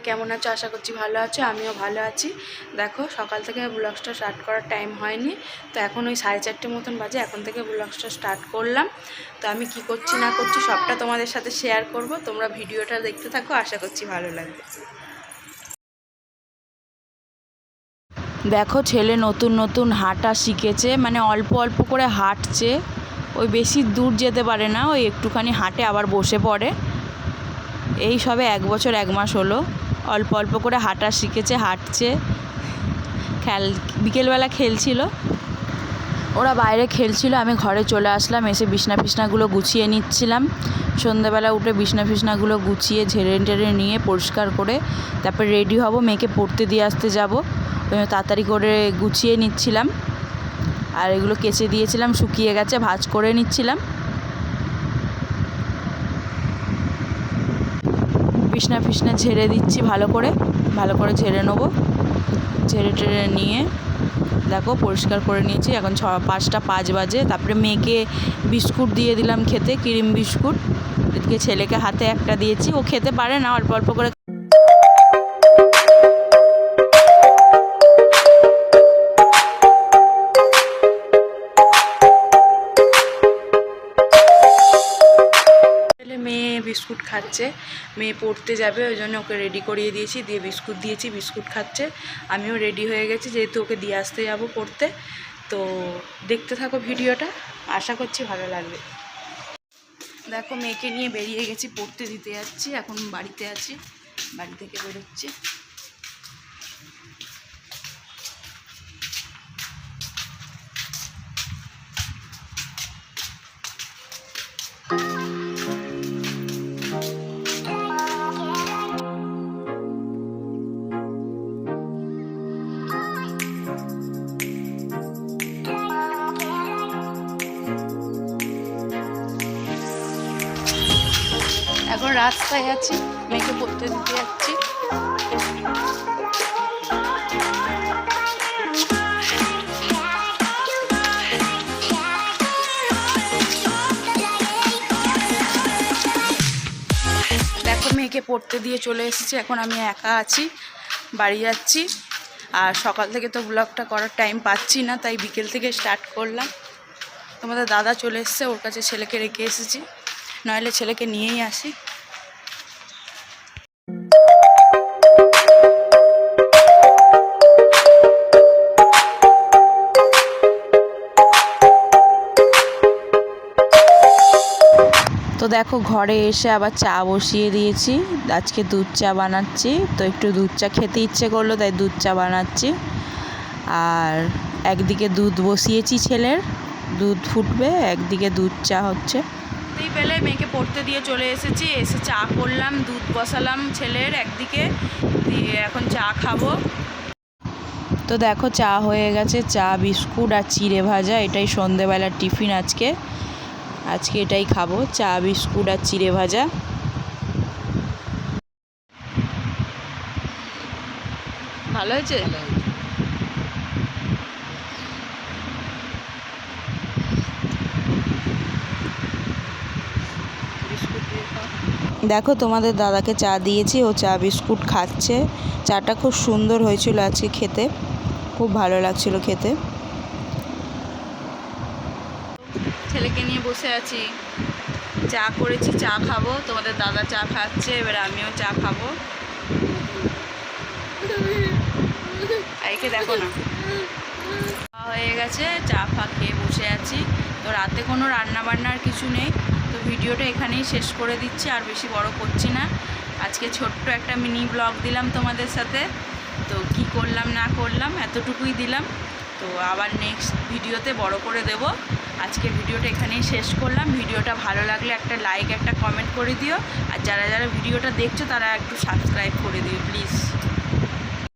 সবাই কেমন আছো? আশা করছি ভালো আছো, আমিও ভালো আছি। দেখো, সকাল থেকে ব্লগসটা স্টার্ট করার টাইম হয়নি। তো এখন ওই সাড়ে চারটে মতন বাজে, এখন থেকে ব্লগসটা স্টার্ট করলাম। তো আমি কি করছি, না করছি, সবটা তোমাদের সাথে শেয়ার করব। তোমরা ভিডিওটা দেখতে থাকো, আশা করছি ভালো লাগবে। দেখো, ছেলে নতুন নতুন হাঁটা শিখেছে মানে অল্প অল্প করে হাঁটছে। ওই বেশি দূর যেতে পারে না, ওই একটুখানি হাঁটে আবার বসে পড়ে। এই সবে এক বছর, এক মাস হলো। অল্প অল্প করে হাঁটা শিখেছে, হাঁটছে। খেল, বিকেলবেলা খেলছিল। ওরা বাইরে খেলছিল, আমি ঘরে চলে আসলাম, এসে বিছনা ফিসনাগুলো গুছিয়ে নিচ্ছিলাম। সন্ধ্যাবেলা উঠে বিছনা ফিসনাগুলো গুছিয়ে ঝেড়ে টেড়ে নিয়ে পরিষ্কার করে তারপর রেডি হব, মেয়েকে পড়তে দিয়ে আসতে যাব। তাড়াতাড়ি করে গুছিয়ে নিচ্ছিলাম। আর এগুলো কেচে দিয়েছিলাম, শুকিয়ে গেছে, ভাজ করে নিচ্ছিলাম। বিছনা ফিসনা ঝেড়ে দিচ্ছি ভালো করে। ভালো করে ঝেড়ে নেব। ঝেড়ে টেড়ে নিয়ে দেখো পরিষ্কার করে নিয়েছি। এখন ছ, পাঁচটা পাঁচ বাজে। তারপরে মেয়েকে বিস্কুট দিয়ে দিলাম খেতে, ক্রিম বিস্কুট। এদিকে ছেলেকে হাতে একটা দিয়েছি। ও খেতে পারে না, অল্প অল্প করে বিস্কুট খাচ্ছে। মেয়ে পড়তে যাবে, ওই জন্য ওকে রেডি করিয়ে দিয়েছি, দিয়ে বিস্কুট দিয়েছি, বিস্কুট খাচ্ছে। আমিও রেডি হয়ে গেছি, যেহেতু ওকে দিয়ে আসতে যাব পড়তে। তো দেখতে থাকো ভিডিওটা, আশা করছি ভালো লাগবে। দেখো, মেয়েকে নিয়ে বেরিয়ে গেছি, পড়তে দিতে যাচ্ছি, এখন বাড়িতে আছি, বাড়ি থেকে বেরোচ্ছি। এখন রাস্তায় আছি মেয়েকে পড়তে দিতে যাচ্ছি। দেখো মেয়েকে পড়তে দিয়ে চলে এসেছি, এখন আমি একা আছি, বাড়ি যাচ্ছি। আর সকাল থেকে তো ব্লগটা করার টাইম পাচ্ছি না, তাই বিকেল থেকে স্টার্ট করলাম। তোমাদের দাদা চলে এসছে, ওর কাছে ছেলেকে রেখে এসেছি। নইলে ছেলেকে নিয়েই আসি। দেখো ঘরে এসে আবার চা বসিয়ে দিয়েছি। আজকে দুধ চা বানাচ্ছি। তো একটু দুধ চা খেতে ইচ্ছে করল তাই দুধ চা বানাচ্ছি। আর একদিকে দুধ বসিয়েছি ছেলের। দুধ ফুটবে একদিকে দুধ চা হচ্ছে। এই বেলে মেয়েকে পড়তে দিয়ে চলে এসেছি। এসে চা করলাম দুধ বসালাম ছেলের একদিকে। দিয়ে এখন চা খাব। তো দেখো চা হয়ে গেছে। চা বিস্কুট আর চিড়ে ভাজা এটাই সন্ধেবেলার টিফিন আজকে। আজকে এটাই খাব চা বিস্কুট আর চিড়ে ভাজা। ভালো হয়েছে? দেখো তোমাদের দাদাকে চা দিয়েছি ও চা বিস্কুট খাচ্ছে। চাটা খুব সুন্দর হয়েছিল আজকে খেতে। খুব ভালো লাগছিল খেতে। ছেলেকে নিয়ে বসে আছি। চা করেছি, চা খাব। তোমাদের দাদা চা খাচ্ছে, এবার আমিও চা খাব। একে দেখো না। হয়ে গেছে, চা ফা খেয়ে বসে আছি। তো রাতে কোনো রান্না বান্নার কিছু নেই। তো ভিডিওটা এখানেই শেষ করে দিচ্ছি, আর বেশি বড় করছি না। আজকে ছোট্ট একটা মিনি ব্লগ দিলাম তোমাদের সাথে। তো কি করলাম, না করলাম, এতটুকুই দিলাম। তো আবার নেক্সট ভিডিওতে বড় করে দেব। আজকে ভিডিওটা এখানেই শেষ করলাম। ভিডিওটা ভালো লাগলে একটা লাইক একটা কমেন্ট করে দিও। আর যারা যারা ভিডিওটা দেখছ তারা একটু সাবস্ক্রাইব করে দিও প্লিজ